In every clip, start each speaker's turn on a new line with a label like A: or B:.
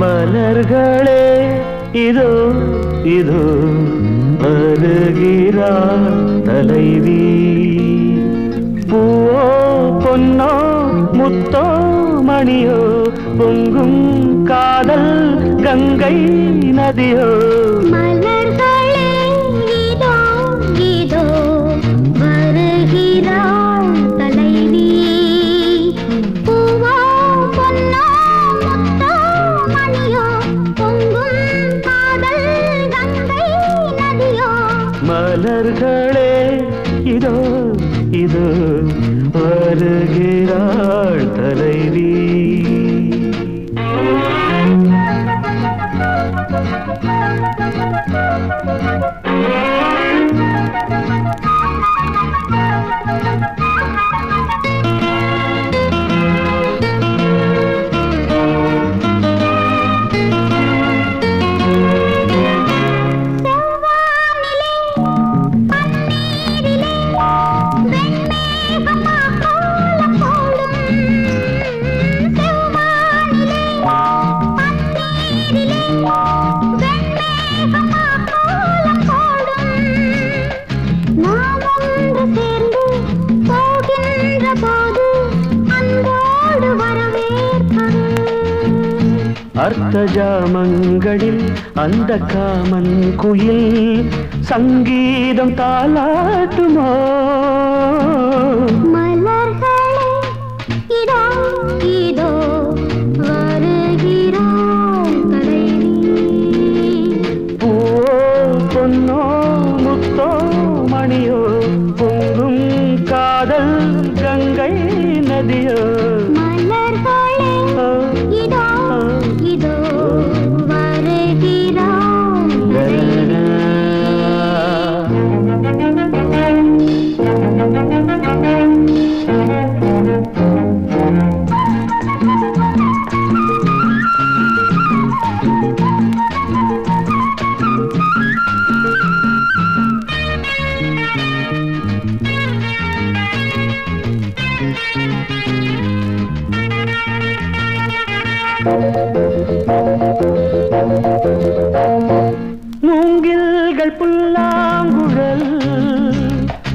A: மலர்களே இதோ இதோ வருகிறார் தலைவி. பூவோ பொன்னோ முத்தோ மணியோ பொங்கும் காதல் கங்கை நதியோ.
B: மலர்களே இதோ இதோ வருகிறாள் தலைவி.
A: அர்த்தஜாமங்களில் அந்த காமன் குயில் சங்கீதம் தாளாட்டுமோ? பொன்னோ முத்தோ மணியோ பொங்கும் காதல் கங்கை நதியோ. மூங்கில்கள் புல்லாங்குழல்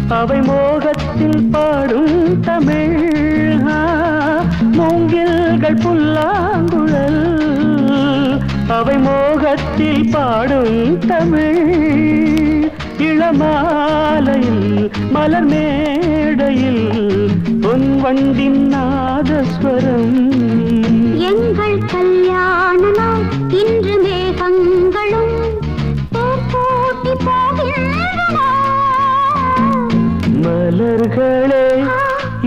A: அவை மோகத்தில் பாடும் தமிழ். மூங்கில்கள் புல்லாங்குழல் அவை மோகத்தில் பாடும் தமிழ். இளமாலையில் மலர் மேடையில் பொன் வண்டின் நாதஸ்வரம்.
B: எங்கள் கல்யாண நாள் இன்று மேகங்களும்
A: மலர்களே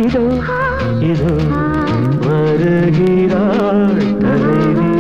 A: இதோ இதோ வருகிறாள் தலைவி.